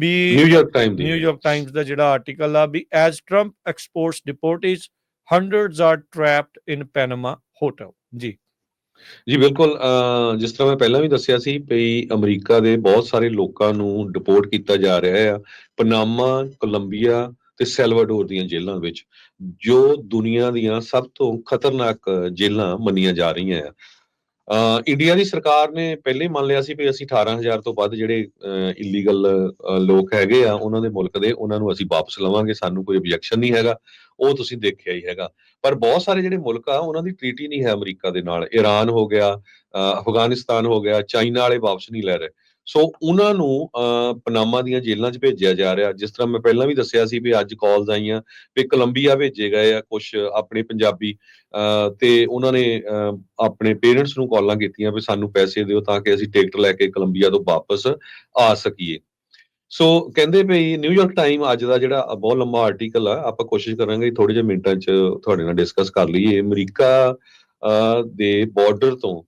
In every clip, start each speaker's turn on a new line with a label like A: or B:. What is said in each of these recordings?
A: ਵੀ
B: New York Time ਦੀ
A: New York Times ਦਾ ਜਿਹੜਾ ਆਰਟੀਕਲ ਆ ਵੀ as Trump exports deportees hundreds are trapped in Panama hotel ਜੀ।
B: ਜੀ ਬਿਲਕੁਲ ਜਿਸ ਤਰ੍ਹਾਂ ਮੈਂ ਪਹਿਲਾਂ ਵੀ ਦੱਸਿਆ ਸੀ ਵੀ ਅਮਰੀਕਾ ਦੇ ਬਹੁਤ ਸਾਰੇ ਲੋਕਾਂ ਨੂੰ ਡਿਪੋਰਟ ਕੀਤਾ ਜਾ ਰਿਹਾ ਆ ਪਨਾਮਾ ਕੋਲੰਬੀਆ ਤੇ ਸੈਲਵਾਡੋਰ ਦੀਆਂ ਜੇਲ੍ਹਾਂ ਵਿੱਚ ਜੋ ਦੁਨੀਆ ਦੀਆਂ ਸਭ ਤੋਂ ਖਤਰਨਾਕ ਜੇਲ੍ਹਾਂ ਮੰਨੀਆਂ ਜਾ ਰਹੀਆਂ ਆ। ਇੰਡੀਆ ਦੀ ਸਰਕਾਰ ਨੇ ਪਹਿਲੇ ਹੀ ਮੰਨ ਲਿਆ ਸੀ ਵੀ ਅਸੀਂ 18000 ਤੋਂ ਵੱਧ ਜਿਹੜੇ ਇਲੀਗਲ ਲੋਕ ਹੈਗੇ ਆ, ਉਹਨਾਂ ਦੇ ਮੁਲਕ ਦੇ, ਉਹਨਾਂ ਨੂੰ ਅਸੀਂ ਵਾਪਸ ਲਵਾਂਗੇ, ਸਾਨੂੰ ਕੋਈ ਆਬਜੈਕਸ਼ਨ ਨਹੀਂ ਹੈਗਾ, ਉਹ ਤੁਸੀਂ ਦੇਖਿਆ ਹੀ ਹੈਗਾ। ਪਰ ਬਹੁਤ ਸਾਰੇ ਜਿਹੜੇ ਮੁਲਕ ਆ, ਉਹਨਾਂ ਦੀ ਟ੍ਰੀਟੀ ਨਹੀਂ ਹੈ ਅਮਰੀਕਾ ਦੇ ਨਾਲ। ਈਰਾਨ ਹੋ ਗਿਆ, ਅਹ ਅਫਗਾਨਿਸਤਾਨ ਹੋ ਗਿਆ, ਚਾਈਨਾ ਵਾਲੇ ਵਾਪਸ ਨਹੀਂ ਲੈ ਰਹੇ। ਸੋ ਉਹਨਾਂ ਨੂੰ ਅਹ, ਪਨਾਮਾ ਦੀਆਂ ਜੇਲ੍ਹਾਂ 'ਚ ਭੇਜਿਆ ਜਾ ਰਿਹਾ। ਜਿਸ ਤਰ੍ਹਾਂ ਮੈਂ ਪਹਿਲਾਂ ਵੀ ਦੱਸਿਆ ਸੀ ਵੀ ਅੱਜ ਕਾਲਸ ਆਈਆਂ ਵੀ ਕੋਲੰਬੀਆ ਭੇਜੇ ਗਏ ਆ ਕੁਝ ਆਪਣੇ ਪੰਜਾਬੀ ਅਹ, ਤੇ ਉਹਨਾਂ ਨੇ ਆਪਣੇ ਪੇਰੈਂਟਸ ਨੂੰ ਕਾਲਾਂ ਕੀਤੀਆਂ ਵੀ ਸਾਨੂੰ ਪੈਸੇ ਦਿਓ ਤਾਂ ਕਿ ਅਸੀਂ ਟਿਕਟ ਲੈ ਕੇ ਕੋਲੰਬੀਆ ਤੋਂ ਵਾਪਸ ਆ ਸਕੀਏ। ਸੋ ਕਹਿੰਦੇ ਵੀ ਨਿਊਯਾਰਕ ਟਾਈਮ ਅੱਜ ਦਾ ਜਿਹੜਾ ਬਹੁਤ ਲੰਮਾ ਆਰਟੀਕਲ ਆ ਆਪਾਂ ਕੋਸ਼ਿਸ਼ ਕਰਾਂਗੇ ਥੋੜੇ ਜਿਹੇ ਮਿੰਟਾਂ 'ਚ ਤੁਹਾਡੇ ਨਾਲ ਡਿਸਕਸ ਕਰ ਲਈਏ। ਅਮਰੀਕਾ ਅਹ, ਦੇ ਬਾਰਡਰ ਤੋਂ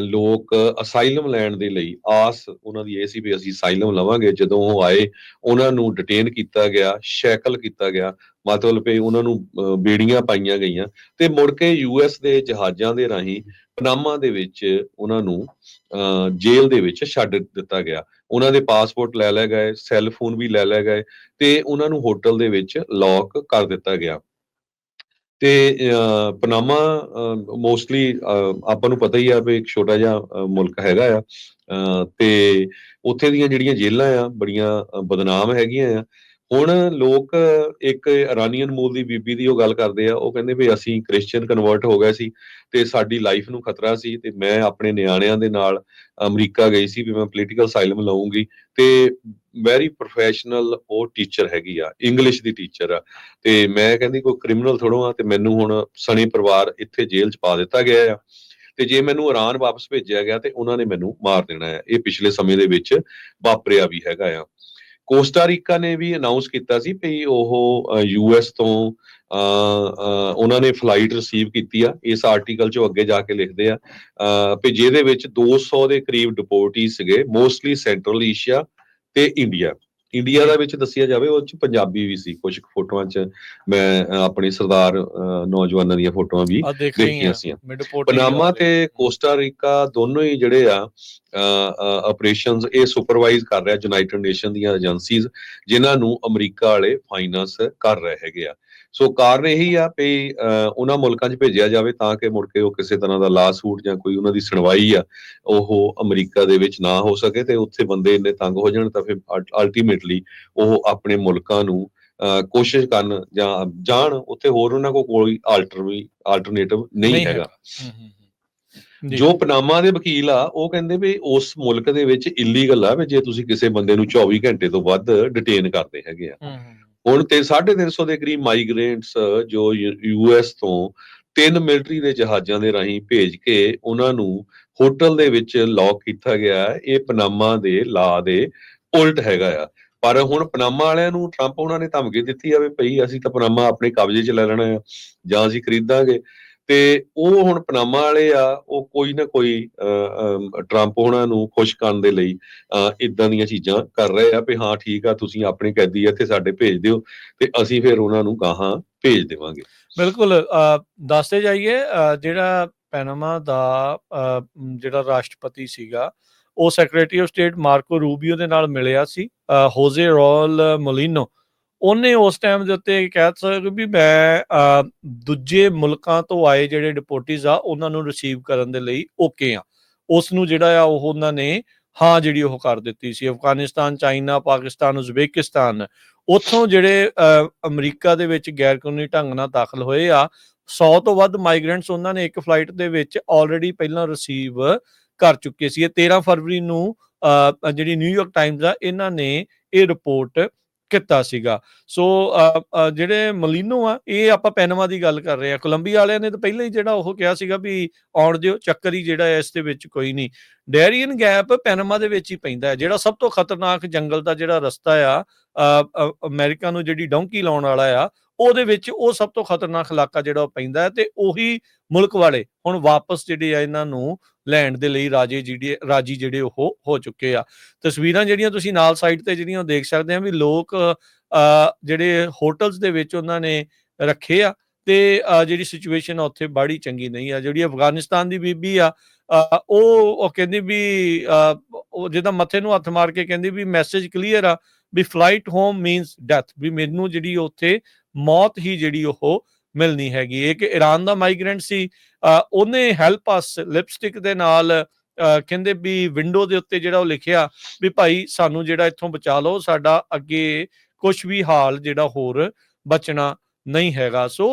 B: ਲੋਕ ਅਸਾਈਲਮ ਲੈਣ ਦੇ ਲਈ ਆਸ ਉਹਨਾਂ ਦੀ ਇਹ ਸੀ ਵੀ ਅਸੀਂ ਅਸਾਈਲਮ ਲਵਾਂਗੇ। ਜਦੋਂ ਉਹ ਆਏ ਉਹਨਾਂ ਨੂੰ ਡਿਟੇਨ ਕੀਤਾ ਗਿਆ ਸ਼ੈਕਲ ਕੀਤਾ ਗਿਆ। ਮਤਲਬ ਕਿ ਉਹਨਾਂ ਨੂੰ ਬੇੜੀਆਂ ਪਾਈਆਂ ਗਈਆਂ ਤੇ ਮੁੜ ਕੇ ਯੂਐਸ ਦੇ ਜਹਾਜ਼ਾਂ ਦੇ ਰਾਹੀਂ ਪਨਾਮਾ ਦੇ ਵਿੱਚ ਉਹਨਾਂ ਨੂੰ ਅਹ, ਜੇਲ੍ਹ ਦੇ ਵਿੱਚ ਛੱਡ ਦਿੱਤਾ ਗਿਆ। ਉਹਨਾਂ ਦੇ ਪਾਸਪੋਰਟ ਲੈ ਲਏ ਗਏ ਸੈੱਲ ਫੋਨ ਵੀ ਲੈ ਲਏ ਗਏ ਤੇ ਉਹਨਾਂ ਨੂੰ ਹੋਟਲ ਦੇ ਵਿੱਚ ਲੌਕ ਕਰ ਦਿੱਤਾ ਗਿਆ। ਤੇ ਅਹ, ਪਨਾਮਾ ਮੋਸਟਲੀ ਆਪਾਂ ਨੂੰ ਪਤਾ ਹੀ ਆ ਵੀ ਇੱਕ ਛੋਟਾ ਜਿਹਾ ਮੁਲਕ ਹੈਗਾ ਆ ਤੇ ਉੱਥੇ ਦੀਆਂ ਜਿਹੜੀਆਂ ਜੇਲ੍ਹਾਂ ਆ ਬੜੀਆਂ ਬਦਨਾਮ ਹੈਗੀਆਂ ਆ ਹੁਣ ਲੋਕ ਇੱਕ ਇਰਾਨੀਅਨ ਮੂਲ ਦੀ ਬੀਬੀ ਦੀ ਉਹ ਗੱਲ ਕਰਦੇ ਆ, ਉਹ ਕਹਿੰਦੇ ਵੀ ਅਸੀਂ ਕ੍ਰਿਸਚੀਅਨ ਕਨਵਰਟ ਹੋ ਗਏ ਸੀ ਤੇ ਸਾਡੀ ਲਾਈਫ ਨੂੰ ਖਤਰਾ ਸੀ ਤੇ ਮੈਂ ਆਪਣੇ ਨਿਆਣਿਆਂ ਦੇ ਨਾਲ ਅਮਰੀਕਾ ਗਈ ਸੀ ਵੀ ਮੈਂ ਪੋਲੀਟੀਕਲ ਸਾਈਲਮ ਲਵਾਂਗੀ ਤੇ ਵੈਰੀ ਪ੍ਰੋਫੈਸ਼ਨਲ ਉਹ ਟੀਚਰ ਹੈਗੀ ਆ ਇੰਗਲਿਸ਼ ਦੀ ਟੀਚਰ ਆ। ਤੇ ਮੈਂ ਕਹਿੰਦੀ ਕੋਈ ਕ੍ਰਿਮੀਨਲ ਥੋੜੋ ਆ ਤੇ ਮੈਨੂੰ ਹੁਣ ਸਣੇ ਪਰਿਵਾਰ ਇੱਥੇ ਜੇਲ੍ਹ 'ਚ ਪਾ ਦਿੱਤਾ ਗਿਆ ਆ। ਤੇ ਜੇ ਮੈਨੂੰ ਇਰਾਨ ਵਾਪਸ ਭੇਜਿਆ ਗਿਆ ਤੇ ਉਹਨਾਂ ਨੇ ਮੈਨੂੰ ਮਾਰ ਦੇਣਾ ਹੈ ਇਹ ਪਿਛਲੇ ਸਮੇਂ ਦੇ ਵਿੱਚ ਵਾਪਰਿਆ ਵੀ ਹੈਗਾ ਆ। ਕੋਸਟਾ ਰੀਕਾ ਨੇ ਵੀ ਅਨਾਉਂਸ ਕੀਤਾ ਸੀ ਵੀ ਉਹ ਯੂਐਸ ਤੋਂ ਉਹਨਾਂ ਨੇ ਫਲਾਈਟ ਰਿਸੀਵ ਕੀਤੀ ਆ। ਇਸ ਆਰਟੀਕਲ 'ਚੋਂ ਅੱਗੇ ਜਾ ਕੇ ਲਿਖਦੇ ਆ ਵੀ ਜਿਹਦੇ ਵਿੱਚ 200 ਦੇ ਕਰੀਬ ਡਿਪੋਰਟੀ ਸੀਗੇ ਮੋਸਟਲੀ ਸੈਂਟਰਲ ਏਸ਼ੀਆ ਤੇ ਇੰਡੀਆ ਇੰਡੀਆ ਦਾ ਵਿੱਚ ਦੱਸਿਆ ਜਾਵੇ ਉਹ 'ਚ ਪੰਜਾਬੀ ਵੀ ਸੀ। ਕੁਝ ਫੋਟੋਆਂ 'ਚ ਮੈਂ ਆਪਣੇ ਸਰਦਾਰ ਨੌਜਵਾਨਾਂ ਦੀਆਂ ਫੋਟੋਆਂ ਵੀ ਦੇਖੀਆਂ ਸੀ ਪਨਾਮਾ ਤੇ ਕੋਸਟਾ ਰੀਕਾ ਦੋਨੋਂ ਹੀ ਜਿਹੜੇ ਆ ਆਪਰੇਸ਼ਨਸ ਇਹ ਸੁਪਰਵਾਈਜ਼ ਕਰ ਰਿਹਾ ਯੂਨਾਈਟਿਡ ਨੇਸ਼ਨ ਦੀਆਂ ਏਜੰਸੀਜ਼ ਜਿਨ੍ਹਾਂ ਨੂੰ ਅਮਰੀਕਾ ਵਾਲੇ ਫਾਈਨਾਂਸ ਕਰ ਰਹੇ ਹੈਗੇ ਆ। ਸੋ ਕਾਰਨ ਇਹੀ ਆ ਅਹ, ਉਹਨਾਂ ਮੁਲਕਾਂ 'ਚ ਭੇਜਿਆ ਜਾਵੇ ਤਾਂ ਕਿ ਮੁੜ ਕੇ ਉਹ ਕਿਸੇ ਤਰ੍ਹਾਂ ਦਾ ਲਾ ਸੂਟ ਜਾਂ ਕੋਈ ਉਹਨਾਂ ਦੀ ਸੁਣਵਾਈ ਆ ਉਹ ਅਮਰੀਕਾ ਦੇ ਵਿੱਚ ਨਾ ਹੋ ਸਕੇ ਤੇ ਉੱਥੇ ਬੰਦੇ ਇੰਨੇ ਤੰਗ ਹੋ ਜਾਣ ਤਾਂ ਫਿਰ ਅਲਟੀਮੇਟਲੀ ਉਹ ਆਪਣੇ ਮੁਲਕਾਂ ਨੂੰ ਕੋਸ਼ਿਸ਼ ਕਰਨ ਜਾਂ ਜਾਣ ਉੱਥੇ ਹੋਰ ਉਹਨਾਂ ਕੋਲ ਕੋਈ ਆਲਟਰ ਵੀ ਆਲਟਰਨੇਟਿਵ ਨਹੀਂ ਹੈਗਾ।
A: ਜੀ।
B: ਪਨਾਮਾ ਦੇ ਵਕੀਲ ਆ ਉਹ ਕਹਿੰਦੇ ਵੀ ਉਸ ਮੁਲਕ ਦੇ ਵਿੱਚ ਇਲੀਗਲ ਆ ਵੀ ਜੇ ਤੁਸੀਂ ਕਿਸੇ ਬੰਦੇ ਨੂੰ 24 ਘੰਟੇ ਤੋਂ ਵੱਧ ਡਿਟੇਨ ਕਰਦੇ ਹੈਗੇ ਆ। ਹੁਣ ਤੇ 350 ਦੇ ਕਰੀਬ ਮਾਈਗ੍ਰੇਂਟਸ ਜੋ ਯੂਐਸ ਤੋਂ ਤਿੰਨ ਮਿਲਟਰੀ ਦੇ ਜਹਾਜ਼ਾਂ ਦੇ ਰਾਹੀਂ ਭੇਜ ਕੇ ਉਹਨਾਂ ਨੂੰ ਹੋਟਲ ਦੇ ਵਿੱਚ ਲੌਕ ਕੀਤਾ ਗਿਆ। ਇਹ ਪਨਾਮਾ ਦੇ ਲਾ ਦੇ ਉਲਟ ਹੈਗਾ ਆ। ਪਰ ਹੁਣ ਪਨਾਮਾ ਵਾਲਿਆਂ ਨੂੰ ਟਰੰਪ ਉਹਨਾਂ ਨੇ ਧਮਕੀ ਦਿੱਤੀ ਆ ਵੀ ਭਈ ਅਸੀਂ ਤਾਂ ਪਨਾਮਾ ਆਪਣੇ ਕਬਜ਼ੇ 'ਚ ਲੈ ਲੈਣਾ ਆ ਜਾਂ ਅਸੀਂ ਖਰੀਦਾਂਗੇ। ਤੇ ਉਹ ਹੁਣ ਪਨਾਮਾ ਵਾਲੇ ਆ ਉਹ ਕੋਈ ਨਾ ਕੋਈ ਟਰੰਪ ਉਹਨਾਂ ਨੂੰ ਖੁਸ਼ ਕਰਨ ਦੇ ਲਈ ਇਦਾਂ ਦੀਆਂ ਚੀਜ਼ਾਂ ਕਰ ਰਹੇ ਆ ਵੀ ਹਾਂ ਠੀਕ ਆ ਤੁਸੀਂ ਆਪਣੇ ਕੈਦੀ ਇੱਥੇ ਸਾਡੇ ਭੇਜ ਦਿਓ ਤੇ ਅਸੀਂ ਫਿਰ ਉਹਨਾਂ ਨੂੰ ਗਾਹਾਂ ਭੇਜ ਦੇਵਾਂਗੇ।
A: ਬਿਲਕੁਲ ਦੱਸਦੇ ਜਾਈਏ ਜਿਹੜਾ ਪੈਨਾਮਾ ਦਾ ਜਿਹੜਾ ਰਾਸ਼ਟਰਪਤੀ ਸੀਗਾ ਉਹ secretary of state Marco Rubio ਦੇ ਨਾਲ ਮਿਲਿਆ ਸੀ ਅ, ਹੋਜ਼ੇ ਰੋਲ ਮੋਲਿਨੋ ਉਹਨੇ ਉਸ ਟਾਈਮ ਦੇ ਉੱਤੇ ਕਹਿ ਸਕਦਾ ਵੀ ਮੈਂ ਦੂਜੇ ਮੁਲਕਾਂ ਤੋਂ ਆਏ ਜਿਹੜੇ ਡਿਪੋਰਟੀਜ਼ ਆ, ਉਹਨਾਂ ਨੂੰ ਰਿਸੀਵ ਕਰਨ ਦੇ ਲਈ ਓਕੇ ਆ। ਉਸ ਨੂੰ ਜਿਹੜਾ ਆ, ਉਹ ਉਹਨਾਂ ਨੇ ਹਾਂ ਜਿਹੜੀ ਉਹ ਕਰ ਦਿੱਤੀ ਸੀ। ਅਫਗਾਨਿਸਤਾਨ, ਚਾਈਨਾ, ਪਾਕਿਸਤਾਨ, ਉਜ਼ਬੇਕਿਸਤਾਨ, ਉੱਥੋਂ ਜਿਹੜੇ ਅਮਰੀਕਾ ਦੇ ਵਿੱਚ ਗੈਰ ਕਾਨੂੰਨੀ ਢੰਗ ਨਾਲ ਦਾਖਲ ਹੋਏ ਆ 100 ਤੋਂ ਵੱਧ ਮਾਈਗ੍ਰੈਂਟਸ ਉਹਨਾਂ ਨੇ ਇੱਕ ਫਲਾਈਟ ਦੇ ਵਿੱਚ ਆਲਰੇਡੀ ਪਹਿਲਾਂ ਰਿਸੀਵ ਕਰ ਚੁੱਕੇ ਸੀ। ਇਹ 13 ਫਰਵਰੀ ਨੂੰ ਜਿਹੜੀ ਨਿਊਯਾਰਕ ਟਾਈਮਜ਼ ਆ, ਇਹਨਾਂ ਨੇ ਇਹ ਰਿਪੋਰਟ ਕੀਤਾ ਸੀਗਾ। ਸੋ ਜਿਹੜੇ ਮਲੀਨੋ ਆ ਇਹ ਆਪਾਂ ਪੈਨਮਾ ਦੀ ਗੱਲ ਕਰ ਰਹੇ ਆ ਕੋਲੰਬੀਆ ਵਾਲਿਆਂ ਨੇ ਤਾਂ ਪਹਿਲਾਂ ਹੀ ਜਿਹੜਾ ਉਹ ਕਿਹਾ ਸੀਗਾ ਵੀ ਆਉਣ ਦਿਓ ਚੱਕਰ ਹੀ ਜਿਹੜਾ ਹੈ ਇਸ ਦੇ ਵਿੱਚ ਕੋਈ ਨਹੀਂ। ਡੈਰੀਅਨ ਗੈਪ ਪੈਨਮਾ ਦੇ ਵਿੱਚ ਹੀ ਪੈਂਦਾ ਹੈ ਜਿਹੜਾ ਸਭ ਤੋਂ ਖਤਰਨਾਕ ਜੰਗਲ ਦਾ ਜਿਹੜਾ ਰਸਤਾ ਆ ਅ, ਅਮਰੀਕਾ ਨੂੰ ਜਿਹੜੀ ਡੌਂਕੀ ਲਾਉਣ ਵਾਲਾ ਆ ਉਹਦੇ ਵਿੱਚ ਉਹ ਸਭ ਤੋਂ ਖਤਰਨਾਕ ਇਲਾਕਾ ਜਿਹੜਾ ਉਹ ਪੈਂਦਾ ਹੈ ਤੇ ਉਹੀ ਮੁਲਕ ਵਾਲੇ ਹੁਣ ਵਾਪਸ ਜਿਹੜੇ ਆ ਇਹਨਾਂ ਨੂੰ ਲੈਣ ਦੇ ਲਈ ਰਾਜੇ ਜਿਹੜੇ ਰਾਜੀ ਜਿਹੜੇ ਉਹ ਹੋ ਚੁੱਕੇ ਆ। ਤਸਵੀਰਾਂ ਜਿਹੜੀਆਂ ਤੁਸੀਂ ਨਾਲ ਸਾਈਡ ਤੇ ਜਿਹੜੀਆਂ ਉਹ ਦੇਖ ਸਕਦੇ ਆ ਵੀ ਲੋਕ ਅ, ਜਿਹੜੇ ਹੋਟਲਸ ਦੇ ਵਿੱਚ ਉਹਨਾਂ ਨੇ ਰੱਖੇ ਆ ਤੇ ਜਿਹੜੀ ਸਿਚੁਏਸ਼ਨ ਆ ਉੱਥੇ ਬੜੀ ਚੰਗੀ ਨਹੀਂ ਆ। ਜਿਹੜੀ ਅਫਗਾਨਿਸਤਾਨ ਦੀ ਬੀਬੀ ਆ ਉਹ ਉਹ ਕਹਿੰਦੀ ਵੀ ਅ, ਉਹ ਜਿਹਦਾ ਮੱਥੇ ਨੂੰ ਹੱਥ ਮਾਰ ਕੇ ਕਹਿੰਦੀ ਵੀ ਮੈਸੇਜ ਕਲੀਅਰ ਆ ਵੀ ਫਲਾਈਟ ਹੋਮ ਮੀਨਸ ਡੈਥ ਵੀ ਮੈਨੂੰ ਜਿਹੜੀ ਉੱਥੇ ਮੌਤ ਹੀ ਜਿਹੜੀ ਉਹ ਮਿਲਣੀ ਹੈਗੀ। ਇੱਕ ਈਰਾਨ ਦਾ ਮਾਈਗ੍ਰੈਂਟ ਸੀ ਉਹਨੇ ਹੈਲਪ ਅਸ ਲਿਪਸਟਿਕ ਦੇ ਨਾਲ ਕਹਿੰਦੇ ਵੀ ਵਿੰਡੋ ਦੇ ਉੱਤੇ ਜਿਹੜਾ ਉਹ ਲਿਖਿਆ ਵੀ ਭਾਈ ਸਾਨੂੰ ਜਿਹੜਾ ਇੱਥੋਂ ਬਚਾ ਲਓ, ਸਾਡਾ ਅੱਗੇ ਕੁਝ ਵੀ ਹਾਲ ਜਿਹੜਾ ਹੋਰ ਬਚਣਾ ਨਹੀਂ ਹੈਗਾ। ਸੋ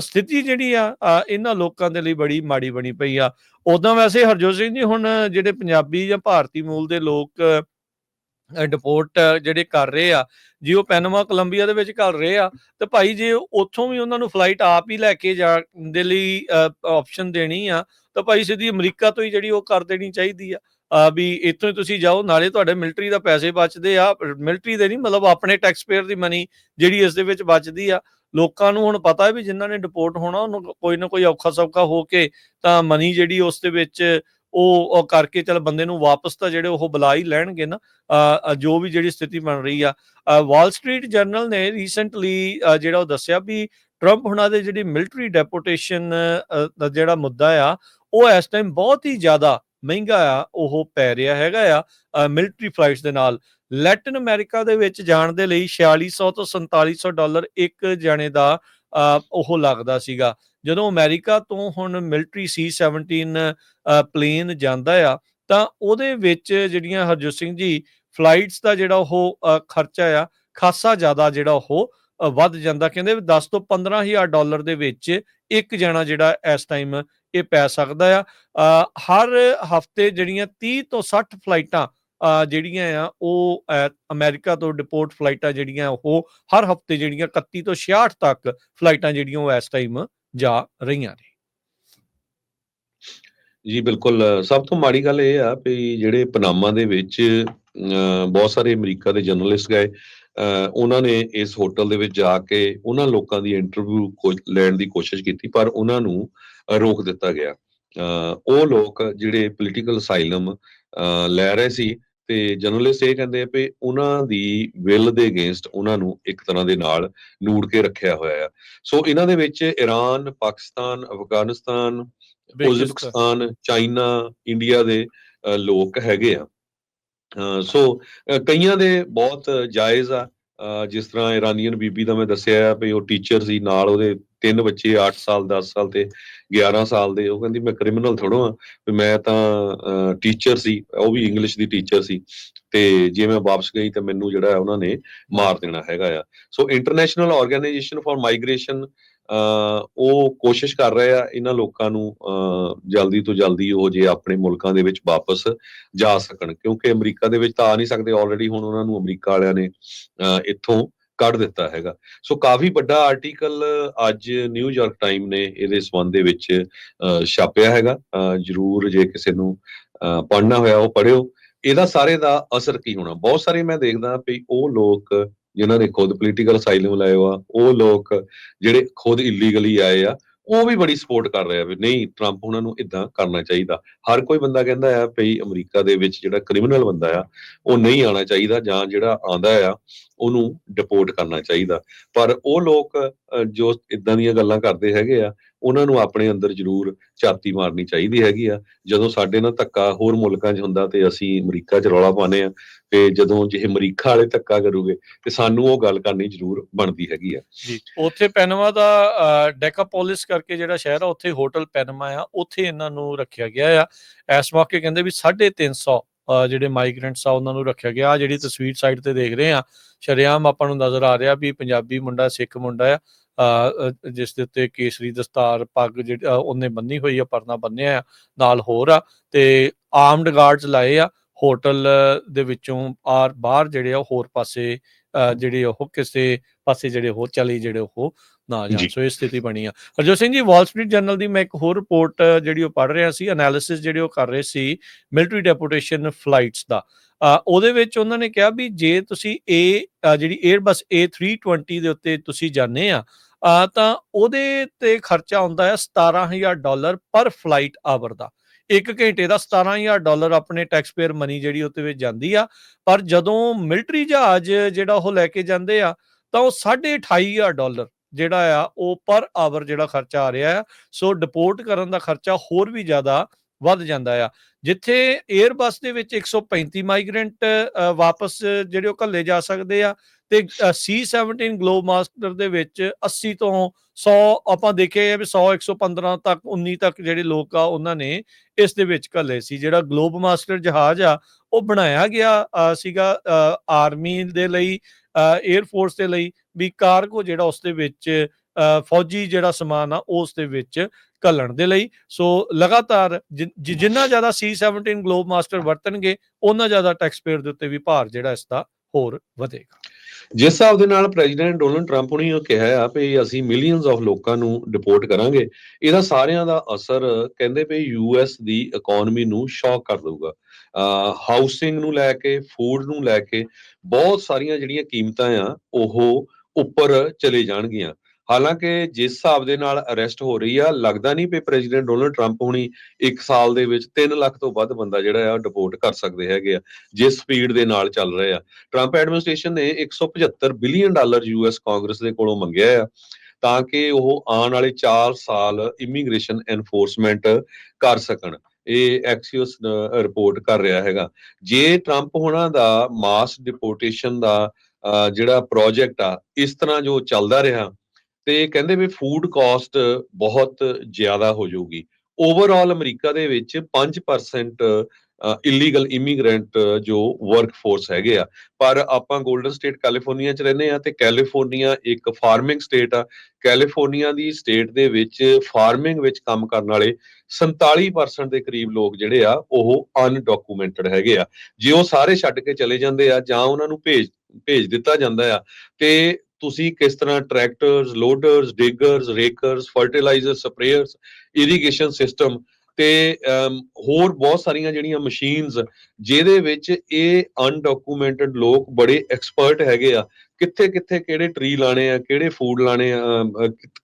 A: ਸਥਿਤੀ ਜਿਹੜੀ ਆ ਇਹਨਾਂ ਲੋਕਾਂ ਦੇ ਲਈ ਬੜੀ ਮਾੜੀ ਬਣੀ ਪਈ ਆ। ਉਦਾਂ ਵੈਸੇ ਹਰਜੋਤ ਸਿੰਘ ਜੀ, ਹੁਣ ਜਿਹੜੇ ਪੰਜਾਬੀ ਜਾਂ ਭਾਰਤੀ ਮੂਲ ਦੇ ਲੋਕ ਡਿਪੋਰਟ ਜਿਹੜੇ ਕਰ ਰਹੇ ਆ ਜੀ ਉਹ ਪੈਨਮਾ ਕੋਲੰਬੀਆ ਦੇ ਵਿੱਚ ਕਰ ਰਹੇ ਆ ਤੇ ਭਾਈ ਜੇ ਉੱਥੋਂ ਵੀ ਉਹਨਾਂ ਨੂੰ ਫਲਾਈਟ ਆਪ ਹੀ ਲੈ ਕੇ ਜਾਣ ਦੇ ਲਈ ਆਪਸ਼ਨ ਦੇਣੀ ਆ ਤਾਂ ਭਾਈ ਸਿੱਧੀ ਅਮਰੀਕਾ ਤੋਂ ਹੀ ਜਿਹੜੀ ਉਹ ਕਰ ਦੇਣੀ ਚਾਹੀਦੀ ਆ। ਅ, ਵੀ ਇੱਥੋਂ ਹੀ ਤੁਸੀਂ ਜਾਓ ਨਾਲੇ ਤੁਹਾਡੇ ਮਿਲਟਰੀ ਦਾ ਪੈਸੇ ਬਚਦੇ ਆ ਮਿਲਟਰੀ ਦੇ ਨਹੀਂ ਮਤਲਬ ਆਪਣੇ ਟੈਕਸ ਪੇਅਰ ਦੀ ਮਨੀ ਜਿਹੜੀ ਇਸ ਦੇ ਵਿੱਚ ਬਚਦੀ ਆ। ਲੋਕਾਂ ਨੂੰ ਹੁਣ ਪਤਾ ਹੈ ਵੀ ਜਿਨ੍ਹਾਂ ਨੇ ਡਿਪੋਰਟ ਹੋਣਾ ਉਹਨੂੰ ਕੋਈ ਨਾ ਕੋਈ ਔਖਾ ਸੌਖਾ ਹੋ ਕੇ ਤਾਂ ਮਨੀ ਜਿਹੜੀ ਉਸ ਦੇ ਵਿੱਚ ਉਹ ਕਰਕੇ ਚਲ ਬੰਦੇ ਨੂੰ ਵਾਪਸ ਤਾਂ ਜਿਹੜੇ ਉਹ ਬੁਲਾ ਹੀ ਲੈਣਗੇ ਨਾ ਜੋ ਵੀ ਜਿਹੜੀ ਸਥਿਤੀ ਬਣ ਰਹੀ ਆ। ਵਾਲ ਸਟਰੀਟ ਜਰਨਲ ਨੇ ਰੀਸੈਂਟਲੀ ਜਿਹੜਾ ਉਹ ਦੱਸਿਆ ਵੀ ਟਰੰਪ ਹੁਣਾਂ ਦੇ ਜਿਹੜੀ ਮਿਲਟਰੀ ਡੈਪੋਟੇਸ਼ਨ ਦਾ ਜਿਹੜਾ ਮੁੱਦਾ ਆ, ਉਹ ਇਸ ਟਾਈਮ ਬਹੁਤ ਹੀ ਜ਼ਿਆਦਾ ਮਹਿੰਗਾ ਆ, ਉਹ ਪੈ ਰਿਹਾ ਹੈਗਾ ਆ ਮਿਲਟਰੀ ਫਲਾਈਟਸ ਦੇ ਨਾਲ। ਲੈਟਿਨ ਅਮਰੀਕਾ ਦੇ ਵਿੱਚ ਜਾਣ ਦੇ ਲਈ 4600 ਤੋਂ 4700 ਡਾਲਰ ਇੱਕ ਜਣੇ ਦਾ ਉਹ ਲੱਗਦਾ ਸੀਗਾ। ਜਦੋਂ ਅਮਰੀਕਾ ਤੋਂ ਹੁਣ ਮਿਲਟਰੀ C17 ਪਲੇਨ ਜਾਂਦਾ ਆ, ਤਾਂ ਉਹਦੇ ਵਿੱਚ ਜਿਹੜੀਆਂ ਹਰਜੋਤ ਸਿੰਘ ਜੀ ਫਲਾਈਟਸ ਦਾ ਜਿਹੜਾ ਉਹ ਖਰਚਾ ਆ, ਖਾਸਾ ਜ਼ਿਆਦਾ ਜਿਹੜਾ ਉਹ ਵੱਧ ਜਾਂਦਾ। ਕਹਿੰਦੇ ਵੀ 10 ਤੋਂ 15000 ਡਾਲਰ ਦੇ ਵਿੱਚ ਇੱਕ ਜਣਾ ਜਿਹੜਾ ਇਸ ਟਾਈਮ ਇਹ ਪੈ ਸਕਦਾ ਆ। ਹਰ ਹਫ਼ਤੇ ਜਿਹੜੀਆਂ 30 ਤੋਂ 60 ਫਲਾਈਟਾਂ ਜਿਹੜੀਆਂ ਆ ਉਹ ਅ, ਅਮਰੀਕਾ ਤੋਂ ਡਿਪੋਰਟ ਫਲਾਈਟਾਂ ਜਿਹੜੀਆਂ ਉਹ ਹਰ ਹਫ਼ਤੇ ਜਿਹੜੀਆਂ 31 ਤੋਂ 66 ਤੱਕ ਫਲਾਈਟਾਂ ਜਿਹੜੀਆਂ ਉਹ ਇਸ ਟਾਈਮ ਜਾ ਰਹੀਆਂ ਨੇ।
B: ਜੀ ਬਿਲਕੁਲ ਸਭ ਤੋਂ ਮਾੜੀ ਗੱਲ ਇਹ ਆ ਵੀ ਜਿਹੜੇ ਪਨਾਮਾ ਦੇ ਵਿੱਚ ਅ, ਬਹੁਤ ਸਾਰੇ ਅਮਰੀਕਾ ਦੇ ਜਰਨਲਿਸਟ ਗਏ ਅ, ਉਹਨਾਂ ਨੇ ਇਸ ਹੋਟਲ ਦੇ ਵਿੱਚ ਜਾ ਕੇ ਉਹਨਾਂ ਲੋਕਾਂ ਦੀ ਇੰਟਰਵਿਊ ਲੈਣ ਦੀ ਕੋਸ਼ਿਸ਼ ਕੀਤੀ ਪਰ ਉਹਨਾਂ ਨੂੰ ਰੋਕ ਦਿੱਤਾ ਗਿਆ। ਉਹ ਲੋਕ ਜਿਹੜੇ ਪੋਲੀਟੀਕਲ ਅਸਾਈਲਮ ਲੈ ਰਹੇ ਸੀ ਤੇ ਜਰਨਲਿਸਟ ਇਹ ਕਹਿੰਦੇ ਆ ਵੀ ਉਹਨਾਂ ਦੀ ਵਿਲ ਦੇ ਅਗੇਂਸਟ ਉਹਨਾਂ ਨੂੰ ਇੱਕ ਤਰ੍ਹਾਂ ਦੇ ਨਾਲ ਨੂੜ ਕੇ ਰੱਖਿਆ ਹੋਇਆ ਆ। ਸੋ ਇਹਨਾਂ ਦੇ ਵਿੱਚ Iran Pakistan Afghanistan Uzbekistan China India ਦੇ ਲੋਕ ਹੈਗੇ ਆ। ਸੋ ਕਈਆਂ ਦੇ ਬਹੁਤ ਜਾਇਜ਼ ਆ। ਜਿਸ ਤਰ੍ਹਾਂ ਇਰਾਨੀਅਨ ਬੀਬੀ ਦਾ ਮੈਂ ਦੱਸਿਆ ਆ ਵੀ ਉਹ ਟੀਚਰ ਸੀ ਨਾਲ ਉਹਦੇ ਤਿੰਨ ਬੱਚੇ 8 ਸਾਲ 10 ਸਾਲ ਤੇ 11 ਸਾਲ ਦੇ, ਉਹ ਕਹਿੰਦੀ ਮੈਂ ਕ੍ਰਿਮੀਨਲ ਥੋੜੋ ਆ ਵੀ ਮੈਂ ਤਾਂ ਟੀਚਰ ਸੀ, ਉਹ ਵੀ ਇੰਗਲਿਸ਼ ਦੀ ਟੀਚਰ ਸੀ, ਤੇ ਜੇ ਮੈਂ ਵਾਪਸ ਗਈ ਤਾਂ ਮੈਨੂੰ ਜਿਹੜਾ ਉਹਨਾਂ ਨੇ ਮਾਰ ਦੇਣਾ ਹੈਗਾ ਆ। So International Organization for Migration ਉਹ ਕੋਸ਼ਿਸ਼ ਕਰ ਰਹੇ ਆ ਇਹਨਾਂ ਲੋਕਾਂ ਨੂੰ, ਅਹ, ਜਲਦੀ ਤੋਂ ਜਲਦੀ ਉਹ ਜੇ ਆਪਣੇ ਮੁਲਕਾਂ ਦੇ ਵਿੱਚ ਵਾਪਸ ਜਾ ਸਕਣ, ਕਿਉਂਕਿ ਅਮਰੀਕਾ ਦੇ ਵਿੱਚ ਤਾਂ ਆ ਨਹੀਂ ਸਕਦੇ ਆਲਰੇਡੀ ਹੁਣ ਉਹਨਾਂ ਨੂੰ ਅਮਰੀਕਾ ਵਾਲਿਆਂ ਨੇ, ਅਹ, ਇੱਥੋਂ ਕੱਢ ਦਿੱਤਾ ਹੈਗਾ। ਸੋ ਕਾਫੀ ਵੱਡਾ ਆਰਟੀਕਲ ਅੱਜ ਨਿਊਯਾਰਕ ਟਾਈਮ ਨੇ ਇਹਦੇ ਸੰਬੰਧ ਦੇ ਵਿੱਚ ਛਾਪਿਆ ਹੈਗਾ। ਜਰੂਰ ਜੇ ਕਿਸੇ ਨੂੰ ਪੜ੍ਹਨਾ ਹੋਇਆ ਉਹ ਪੜ੍ਹਿਓ। ਇਹਦਾ ਸਾਰੇ ਦਾ ਅਸਰ ਕੀ ਹੋਣਾ? ਬਹੁਤ ਸਾਰੇ ਮੈਂ ਦੇਖਦਾ ਵੀ ਉਹ ਲੋਕ ਜਿਨ੍ਹਾਂ ਨੇ ਖੁਦ ਪੋਲੀਟੀਕਲ ਅਸਾਈਲਮ ਲਾਇਆ ਆ ਉਹ ਲੋਕ ਜਿਹੜੇ ਖੁਦ ਇਲੀਗਲੀ ਆਏ ਆ, ਉਹ ਵੀ ਬੜੀ ਸਪੋਰਟ ਕਰ ਰਹੇ ਆ ਵੀ ਨਹੀਂ ਟਰੰਪ ਉਹਨਾਂ ਨੂੰ ਇਦਾਂ ਕਰਨਾ ਚਾਹੀਦਾ। ਹਰ ਕੋਈ ਬੰਦਾ ਕਹਿੰਦਾ ਆ ਵੀ ਅਮਰੀਕਾ ਦੇ ਵਿੱਚ ਜਿਹੜਾ ਕ੍ਰਿਮੀਨਲ ਬੰਦਾ ਆ, ਉਹ ਨਹੀਂ ਆਉਣਾ ਚਾਹੀਦਾ ਜਾਂ ਜਿਹੜਾ ਆਂਦਾ ਆ ਉਹਨੂੰ ਡਿਪੋਰਟ ਕਰਨਾ ਚਾਹੀਦਾ। ਪਰ ਉਹ ਲੋਕ ਜੋ ਇਦਾਂ ਦੀਆਂ ਗੱਲਾਂ ਕਰਦੇ ਹੈਗੇ ਆ ਉਹਨਾਂ ਨੂੰ ਆਪਣੇ ਅੰਦਰ ਜ਼ਰੂਰ ਛਾਤੀ ਮਾਰਨੀ ਚਾਹੀਦੀ ਹੈਗੀ ਆ। ਜਦੋਂ ਸਾਡੇ ਨਾਲ ਧੱਕਾ ਹੋਰ ਮੁਲਕਾਂ 'ਚ ਹੁੰਦਾ ਤੇ ਅਸੀਂ ਅਮਰੀਕਾ 'ਚ ਰੌਲਾ ਪਾਉਂਦੇ ਆ ਤੇ ਜਦੋਂ ਜੇ ਅਮਰੀਕਾ ਵਾਲੇ ਧੱਕਾ ਕਰੂਗੇ ਤੇ ਸਾਨੂੰ ਉਹ ਗੱਲ ਕਰਨੀ ਜ਼ਰੂਰ ਬਣਦੀ ਹੈਗੀ ਆ।
A: ਜੀ ਉੱਥੇ ਪੈਨਮਾ ਦਾ ਡੈਕਾਪੋਲਿਸ ਕਰਕੇ ਜਿਹੜਾ ਸ਼ਹਿਰ ਆ ਉੱਥੇ ਹੋਟਲ ਪੈਨਮਾ ਆ ਉੱਥੇ ਇਹਨਾਂ ਨੂੰ ਰੱਖਿਆ ਗਿਆ ਆ। ਇਸ ਮੌਕੇ ਕਹਿੰਦੇ ਵੀ 350 ਅ, ਜਿਹੜੇ ਮਾਈਗ੍ਰੈਂਟਸ ਆ ਉਹਨਾਂ ਨੂੰ ਰੱਖਿਆ ਗਿਆ। ਆ ਜਿਹੜੀ ਤਸਵੀਰ ਸਾਈਡ ਤੇ ਦੇਖ ਰਹੇ ਆ ਸ਼ਰੇਆਮ ਆਪਾਂ ਨੂੰ ਨਜ਼ਰ ਆ ਰਿਹਾ ਵੀ ਪੰਜਾਬੀ ਮੁੰਡਾ ਸਿੱਖ ਮੁੰਡਾ ਆ ਜਿਸ ਦੇ ਉੱਤੇ ਕੇਸਰੀ ਦਸਤਾਰ ਪੱਗ ਜਿਹੜੀ ਉਹਨੇ ਬੰਨੀ ਹੋਈ ਆ ਪਰਨਾ ਬੰਨਿਆ ਆ ਨਾਲ ਹੋਰ ਆ ਤੇ ਆਰਮਡ ਗਾਰਡਸ ਲਾਏ ਆ ਹੋਟਲ ਦੇ ਵਿੱਚੋਂ ਆਰ ਬਾਹਰ ਜਿਹੜੇ ਆ ਹੋਰ ਪਾਸੇ ਅ, ਜਿਹੜੇ ਉਹ ਕਿਸੇ ਪਾਸੇ ਜਿਹੜੇ ਉਹ ਚਲੀ ਜਿਹੜੇ ਉਹ ਨਾ ਜਾਣ
B: ਜੀ।
A: ਸੋ ਇਹ ਸਥਿਤੀ ਬਣੀ ਆ। ਹਰਜੋਤ ਸਿੰਘ ਜੀ ਵਾਲ ਸਟਰੀਟ ਜਰਨਲ ਦੀ ਮੈਂ ਇੱਕ ਹੋਰ ਰਿਪੋਰਟ ਜਿਹੜੀ ਉਹ ਪੜ੍ਹ ਰਿਹਾ ਸੀ ਐਨਾਲਿਸਿਸ ਜਿਹੜੇ ਉਹ ਕਰ ਰਹੇ ਸੀ ਮਿਲਟਰੀ ਡੈਪੂਟੇਸ਼ਨ ਫਲਾਈਟਸ ਦਾ। ਉਹਦੇ ਵਿੱਚ ਉਹਨਾਂ ਨੇ ਕਿਹਾ ਵੀ ਜੇ ਤੁਸੀਂ ਇਹ ਜਿਹੜੀ 에ਅਰਬਸ A320 ਦੇ ਉੱਤੇ ਤੁਸੀਂ ਜਾਂਦੇ ਆ ਤਾਂ ਉਹਦੇ ਤੇ ਖਰਚਾ ਹੁੰਦਾ ਹੈ 17000 ਡਾਲਰ ਪਰ ਫਲਾਈਟ ਆਵਰ ਦਾ। ਇੱਕ ਘੰਟੇ ਦਾ 17000 ਡਾਲਰ ਆਪਣੇ ਟੈਕਸ ਪੇਅਰ ਮਨੀ ਜਿਹੜੀ ਉੱਤੇ ਵਿੱਚ ਜਾਂਦੀ ਆ। ਪਰ ਜਦੋਂ ਮਿਲਟਰੀ ਜਹਾਜ਼ ਜਿਹੜਾ ਉਹ ਲੈ ਕੇ ਜਾਂਦੇ ਆ ਤਾਂ ਉਹ 28500 ਡਾਲਰ ਜਿਹੜਾ ਆ, ਉਹ ਪਰ ਆਵਰ ਜਿਹੜਾ ਖਰਚਾ ਆ ਰਿਹਾ ਆ, ਸੋ ਡਿਪੋਰਟ ਕਰਨ ਦਾ ਖਰਚਾ ਹੋਰ ਵੀ ਜ਼ਿਆਦਾ ਵੱਧ ਜਾਂਦਾ ਆ। ਜਿੱਥੇ 에ਅਰਬਸ ਦੇ ਵਿੱਚ 135 ਮਾਈਗ੍ਰੈਂਟ ਵਾਪਸ ਜਿਹੜੇ ਉਹ ਘੱਲੇ ਜਾ ਸਕਦੇ ਆ ਤੇ C17 ਗਲੋਬ ਮਾਸਟਰ ਦੇ ਵਿੱਚ 80 ਤੋਂ 100 ਆਪਾਂ ਦੇਖਿਆ ਹੈ ਵੀ 100 115 ਤੱਕ 19 ਤੱਕ ਜਿਹੜੇ ਲੋਕ ਆ, ਉਹਨਾਂ ਨੇ ਇਸ ਦੇ ਵਿੱਚ ਘੱਲੇ ਸੀ। ਜਿਹੜਾ ਗਲੋਬ ਮਾਸਟਰ ਜਹਾਜ਼ ਆ, ਉਹ ਬਣਾਇਆ ਗਿਆ ਸੀਗਾ ਆਰਮੀ ਦੇ ਲਈ 에ਅਰ ਫੋਰਸ ਦੇ ਲਈ। ਵੀ ਕਾਰਗੋ ਜਿਹੜਾ ਉਸ ਦੇ ਵਿੱਚ ਫੌਜੀ ਜਿਹੜਾ ਸਮਾਨ ਆ, ਉਸ ਦੇ ਵਿੱਚ ਘੱਲਣ ਦੇ ਲਈ। ਸੋ ਲਗਾਤਾਰ ਜਿ- ਜਿੰਨਾ ਜ਼ਿਆਦਾ C17 ਗਲੋਬ ਮਾਸਟਰ ਵਰਤਣਗੇ ਉਹਨਾਂ ਜ਼ਿਆਦਾ ਟੈਕਸ ਪੇਅਰ ਦੇ ਉੱਤੇ ਵੀ ਭਾਰ ਜਿਹੜਾ ਇਸ ਦਾ ਹੋਰ ਵਧੇਗਾ।
B: ਜਿਸ ਹਿਸਾਬ ਦੇ ਨਾਲ ਪ੍ਰੈਜ਼ੀਡੈਂਟ ਡੋਨਲਡ ਟਰੰਪ ਨੇ ਉਹ ਕਿਹਾ ਆ ਵੀ ਅਸੀਂ ਮਿਲੀਅਨਸ ਆਫ ਲੋਕਾਂ ਨੂੰ ਡਿਪੋਰਟ ਕਰਾਂਗੇ, ਇਹਦਾ ਸਾਰਿਆਂ ਦਾ ਅਸਰ ਕਹਿੰਦੇ ਵੀ ਯੂਐਸ ਦੀ ਇਕਨੋਮੀ ਨੂੰ ਸ਼ੌਕ ਕਰ ਦੇਊਗਾ। ਹਾਊਸਿੰਗ ਨੂੰ ਲੈ ਕੇ, ਫੂਡ ਨੂੰ ਲੈ ਕੇ ਬਹੁਤ ਸਾਰੀਆਂ ਜਿਹੜੀਆਂ ਕੀਮਤਾਂ ਆ, ਉਹ ਉੱਪਰ ਚਲੇ ਜਾਣਗੀਆਂ। ਹਾਲਾਂਕਿ ਜਿਸ ਹਿਸਾਬ ਦੇ ਨਾਲ ਅਰੈਸਟ ਹੋ ਰਹੀ ਆ, ਲੱਗਦਾ ਨਹੀਂ ਵੀ ਪ੍ਰੈਜ਼ੀਡੈਂਟ ਡੋਨਲਡ ਟਰੰਪ ਹੁਣੀ ਇੱਕ ਸਾਲ ਦੇ ਵਿੱਚ 3 ਲੱਖ ਤੋਂ ਵੱਧ ਬੰਦਾ ਜਿਹੜਾ ਆ ਡਿਪੋਰਟ ਕਰ ਸਕਦੇ ਹੈਗੇ ਆ, ਜਿਸ ਸਪੀਡ ਦੇ ਨਾਲ ਚੱਲ ਰਹੇ ਆ। ਟਰੰਪ ਐਡਮਿਨਿਸਟ੍ਰੇਸ਼ਨ ਨੇ 175 ਬਿਲੀਅਨ ਡਾਲਰ ਯੂਐਸ ਕਾਂਗਰਸ ਦੇ ਕੋਲੋਂ ਮੰਗਿਆ ਆ, ਤਾਂ ਕਿ ਉਹ ਆਉਣ ਵਾਲੇ 4 ਸਾਲ ਇਮੀਗ੍ਰੇਸ਼ਨ ਐਨਫੋਰਸਮੈਂਟ ਕਰ ਸਕਣ। ਇਹ ਐਕਸੀਅਸ ਰਿਪੋਰਟ ਕਰ ਰਿਹਾ ਹੈਗਾ। ਜੇ ਟਰੰਪ ਹੋਣਾ ਦਾ ਮਾਸ ਡਿਪੋਰਟੇਸ਼ਨ ਦਾ ਜਿਹੜਾ ਪ੍ਰੋਜੈਕਟ ਆ, ਇਸ ਤਰ੍ਹਾਂ ਜੋ ਚੱਲਦਾ ਰਿਹਾ ਤੇ ਕਹਿੰਦੇ ਵੀ ਫੂਡ ਕਾਸਟ ਬਹੁਤ ਜ਼ਿਆਦਾ ਹੋ ਜਾਊਗੀ। ਓਵਰਆਲ ਅਮਰੀਕਾ ਦੇ ਵਿੱਚ 5% ਇਲੀਗਲ ਇਮੀਗ੍ਰੈਂਟ ਜੋ ਵਰਕਫੋਰਸ ਹੈਗੇ ਆ, ਪਰ ਆਪਾਂ 골ਡਨ ਸਟੇਟ ਕੈਲੀਫੋਰਨੀਆ ਚ ਰਹਿੰਦੇ ਆ ਤੇ ਕੈਲੀਫੋਰਨੀਆ ਇੱਕ ਫਾਰਮਿੰਗ ਸਟੇਟ ਆ। ਕੈਲੀਫੋਰਨੀਆ ਦੀ ਸਟੇਟ ਦੇ ਵਿੱਚ ਫਾਰਮਿੰਗ ਵਿੱਚ ਕੰਮ ਕਰਨ ਵਾਲੇ 47% ਦੇ ਕਰੀਬ ਲੋਕ ਜਿਹੜੇ ਆ, ਉਹ ਅਨਡਾਕੂਮੈਂਟਡ ਹੈਗੇ ਆ। ਜੇ ਉਹ ਸਾਰੇ ਛੱਡ ਕੇ ਚਲੇ ਜਾਂਦੇ ਆ ਜਾਂ ਉਹਨਾਂ ਨੂੰ ਭੇਜ ਭੇਜ ਦਿੱਤਾ ਜਾਂਦਾ ਆ। ਤੇ ਤੁਸੀਂ ਕਿਸ ਤਰ੍ਹਾਂ tractors loaders diggers rakers fertilizer sprayers irrigation system ਤੇ ਅਮ, ਹੋਰ ਬਹੁਤ ਸਾਰੀਆਂ ਜਿਹੜੀਆਂ ਮਸ਼ੀਨਸ ਜਿਹਦੇ ਵਿੱਚ ਇਹ ਅਨਡਾਕੂਮੈਂਟਡ ਲੋਕ ਬੜੇ ਐਕਸਪਰਟ ਹੈਗੇ ਆ। ਕਿੱਥੇ ਕਿੱਥੇ ਕਿਹੜੇ ਟਰੀ ਲਾਣੇ ਆ ਕਿਹੜੇ ਫੂਡ ਲਾਣੇ ਆ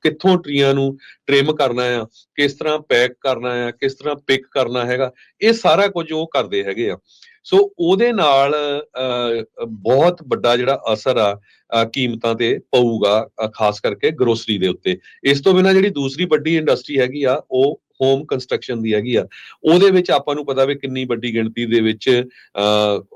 B: ਕਿੱਥੋਂ ਟਰੀਆਂ ਨੂੰ ਟ੍ਰਿਮ ਕਰਨਾ ਆ ਕਿਸ ਤਰ੍ਹਾਂ ਪੈਕ ਕਰਨਾ ਆ ਕਿਸ ਤਰ੍ਹਾਂ ਪਿਕ ਕਰਨਾ ਹੈਗਾ ਇਹ ਸਾਰਾ ਕੁਝ ਉਹ ਕਰਦੇ ਹੈਗੇ ਆ। ਸੋ ਉਹਦੇ ਨਾਲ ਅ, ਬਹੁਤ ਵੱਡਾ ਜਿਹੜਾ ਅਸਰ ਆ ਕੀਮਤਾਂ ਤੇ ਪਊਗਾ ਖਾਸ ਕਰਕੇ ਗਰੋਸਰੀ ਦੇ ਉੱਤੇ। ਇਸ ਤੋਂ ਬਿਨਾਂ ਜਿਹੜੀ ਦੂਸਰੀ ਵੱਡੀ ਇੰਡਸਟਰੀ ਹੈਗੀ ਆ ਉਹ ਹੋਮ ਕੰਸਟਰਕਸ਼ਨ ਦੀ ਹੈਗੀ ਆ। ਉਹਦੇ ਵਿੱਚ ਆਪਾਂ ਨੂੰ ਪਤਾ ਵੀ ਕਿੰਨੀ ਵੱਡੀ ਗਿਣਤੀ ਦੇ ਵਿੱਚ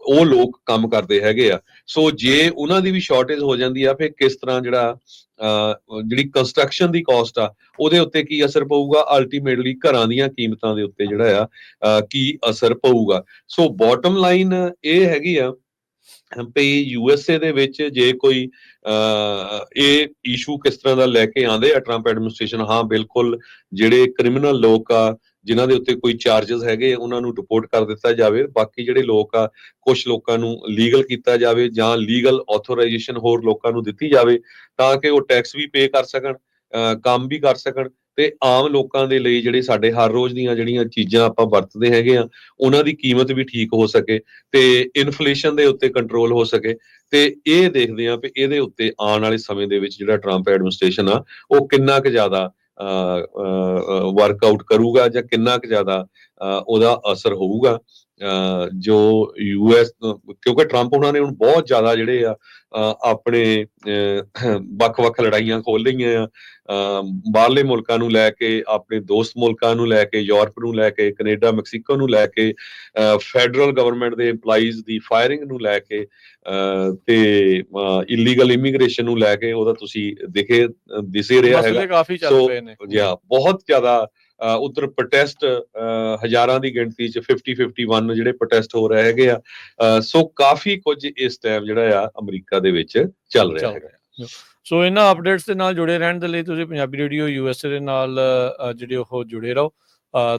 B: ਉਹ ਲੋਕ ਕੰਮ ਕਰਦੇ ਹੈਗੇ ਆ। ਸੋ ਜੇ ਉਹਨਾਂ ਦੀ ਵੀ ਸ਼ਾਰਟੇਜ ਹੋ ਜਾਂਦੀ ਆ ਫਿਰ ਕਿਸ ਤਰ੍ਹਾਂ ਜਿਹੜਾ ਅ, ਜਿਹੜੀ ਕੰਸਟਰਕਸ਼ਨ ਦੀ ਕਾਸਟ ਆ ਉਹਦੇ ਉੱਤੇ ਕੀ ਅਸਰ ਪਊਗਾ? ਅਲਟੀਮੇਟਲੀ ਘਰਾਂ ਦੀਆਂ ਕੀਮਤਾਂ ਦੇ ਉੱਤੇ ਜਿਹੜਾ ਆ ਕੀ ਅਸਰ ਪਊਗਾ? ਸੋ ਬਾਟਮ ਲਾਈਨ ਇਹ ਹੈਗੀ ਆ ਵੀ ਯੂਐਸਏ ਦੇ ਵਿੱਚ ਜੇ ਕੋਈ ਇਹ ਇਸ਼ੂ ਕਿਸ ਤਰ੍ਹਾਂ ਦਾ ਲੈ ਕੇ ਆਂਦੇ ਆ ਟਰੰਪ ਐਡਮਿਨਿਸਟ੍ਰੇਸ਼ਨ ਹਾਂ ਬਿਲਕੁਲ ਜਿਹੜੇ ਕ੍ਰਿਮੀਨਲ ਲੋਕ ਆ ਜਿਨ੍ਹਾਂ ਦੇ ਉੱਤੇ ਕੋਈ ਚਾਰजेस ਹੈਗੇ ਉਹਨਾਂ ਨੂੰ ਰਿਪੋਰਟ ਕਰ ਦਿੱਤਾ ਜਾਵੇ। ਬਾਕੀ ਜਿਹੜੇ ਲੋਕ ਆ ਕੁਝ ਲੋਕਾਂ ਨੂੰ ਲੀਗਲ ਕੀਤਾ ਜਾਵੇ ਜਾਂ ਲੀਗਲ ਆਥੋਰਾਈਜੇਸ਼ਨ ਹੋਰ ਲੋਕਾਂ ਨੂੰ ਦਿੱਤੀ ਜਾਵੇ ਤਾਂ ਕਿ ਉਹ ਟੈਕਸ ਵੀ ਪੇ ਕਰ ਸਕਣ ਅਹ, ਕੰਮ ਵੀ ਕਰ ਸਕਣ। ਤੇ ਆਮ ਲੋਕਾਂ ਦੇ ਲਈ ਜਿਹੜੇ ਸਾਡੇ ਹਰ ਰੋਜ਼ ਦੀਆਂ ਜਿਹੜੀਆਂ ਚੀਜ਼ਾਂ ਆਪਾਂ ਵਰਤਦੇ ਹੈਗੇ ਆ ਉਹਨਾਂ ਦੀ ਕੀਮਤ ਵੀ ਠੀਕ ਹੋ ਸਕੇ ਤੇ ਇਨਫਲੇਸ਼ਨ ਦੇ ਉੱਤੇ ਕੰਟਰੋਲ ਹੋ ਸਕੇ ਤੇ ਇਹ ਦੇਖਦੇ ਆ ਵੀ ਇਹਦੇ ਉੱਤੇ ਆਉਣ ਵਾਲੇ ਸਮੇਂ ਦੇ ਵਿੱਚ ਜਿਹੜਾ ਟਰੰਪ ਐਡਮਿਨਿਸਟ੍ਰੇਸ਼ਨ ਆ ਉਹ ਕਿੰਨਾ ਕੁ ਜ਼ਿਆਦਾ ਵਰਕਆਊਟ ਕਰੂਗਾ ਜਾਂ ਕਿੰਨਾ ਕੁ ਜ਼ਿਆਦਾ ਅਹ, ਉਹਦਾ ਅਸਰ ਹੋਊਗਾ। ਜੋ ਯੂਐਸ ਕਿਉਂਕਿ ਟਰੰਪ ਉਹਨਾਂ ਨੇ ਹੁਣ ਬਹੁਤ ਜ਼ਿਆਦਾ ਜਿਹੜੇ ਆ ਆਪਣੇ ਵੱਖ-ਵੱਖ ਲੜਾਈਆਂ ਖੋਲ ਲਈਆਂ ਆ। ਬਾਹਰਲੇ ਮੁਲਕਾਂ ਨੂੰ ਲੈ ਕੇ ਆਪਣੇ ਦੋਸਤ ਮੁਲਕਾਂ ਨੂੰ ਲੈ ਕੇ ਯੂਰਪ ਨੂੰ ਲੈ ਕੇ ਕੈਨੇਡਾ ਮੈਕਸੀਕੋ ਨੂੰ ਲੈ ਕੇ ਫੈਡਰਲ ਗਵਰਨਮੈਂਟ ਦੇ EMPLOYEES ਦੀ ਫਾਇਰਿੰਗ ਨੂੰ ਲੈ ਕੇ ਤੇ ਇਲੀਗਲ ਇਮੀਗ੍ਰੇਸ਼ਨ ਨੂੰ ਲੈ ਕੇ ਉਹਦਾ ਤੁਸੀਂ ਦਿਖੇ ਦਿਸੇ ਰਿਹਾ ਹੈਗਾ।
A: ਮਸਲੇ ਕਾਫੀ ਚੱਲ
B: ਸੋ,
A: ਪਏ ਨੇ।
B: ਜਾਂ ਬਹੁਤ ਜ਼ਿਆਦਾ ਉੱਧਰ ਪ੍ਰੋਟੈਸਟ ਹਜ਼ਾਰਾਂ ਦੀ ਗਿਣਤੀ ਚ 50 51 ਜਿਹੜੇ ਪ੍ਰੋਟੈਸਟ ਹੋ ਰਹੇ ਹੈਗੇ ਆ। ਸੋ ਕਾਫੀ ਕੁਝ ਇਸ ਟਾਈਮ ਜਿਹੜਾ ਆ ਅਮਰੀਕਾ ਦੇ ਵਿੱਚ ਚੱਲ ਰਿਹਾ ਹੈਗਾ।
A: ਰਿਹਾ। ਸੋ ਇਹਨਾਂ ਅਪਡੇਟਸ ਦੇ ਨਾਲ ਜੁੜੇ ਰਹਿਣ ਦੇ ਲਈ ਤੁਸੀਂ ਪੰਜਾਬੀ ਰੇਡੀਓ ਯੂਐਸਏ ਦੇ ਨਾਲ ਜਿਹੜੇ ਉਹ ਜੁੜੇ ਰਹੋ।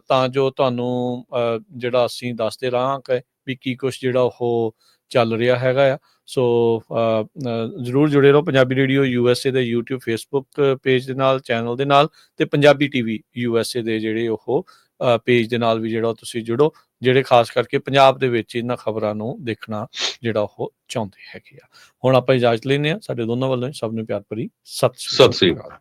A: ਤਾਂ ਜੋ ਤੁਹਾਨੂੰ ਜਿਹੜਾ ਅਸੀਂ ਦੱਸਦੇ ਰਹਾਂਗੇ ਵੀ ਕੀ ਕੁਝ ਜਿਹੜਾ ਉਹ ਚੱਲ ਰਿਹਾ ਹੈਗਾ ਆ। ਸੋ ਜ਼ਰੂਰ ਜੁੜੇ ਰਹੋ ਪੰਜਾਬੀ ਰੇਡੀਓ ਯੂਐਸਏ ਦੇ YouTube, Facebook ਪੇਜ ਦੇ ਨਾਲ ਚੈਨਲ ਦੇ ਨਾਲ ਤੇ ਪੰਜਾਬੀ ਟੀਵੀ ਯੂਐਸਏ ਦੇ ਜਿਹੜੇ ਉਹ ਪੇਜ ਦੇ ਨਾਲ ਵੀ ਜਿਹੜਾ ਤੁਸੀਂ ਜੁੜੋ, ਜਿਹੜੇ ਖਾਸ ਕਰਕੇ ਪੰਜਾਬ ਦੇ ਵਿੱਚ ਇਹਨਾਂ ਖਬਰਾਂ ਨੂੰ ਦੇਖਣਾ ਜਿਹੜਾ ਉਹ ਚਾਹੁੰਦੇ ਹੈਗੇ ਆ। ਹੁਣ ਆਪਾਂ ਇਜਾਜ਼ਤ ਲੈਂਦੇ ਆ ਸਾਡੇ ਦੋਨਾਂ ਵੱਲੋਂ ਸਭ ਨੂੰ ਪਿਆਰ ਭਰੀ ਸਤਿ
B: ਸਤਿ ਸ੍ਰੀ
A: ਅਕਾਲ।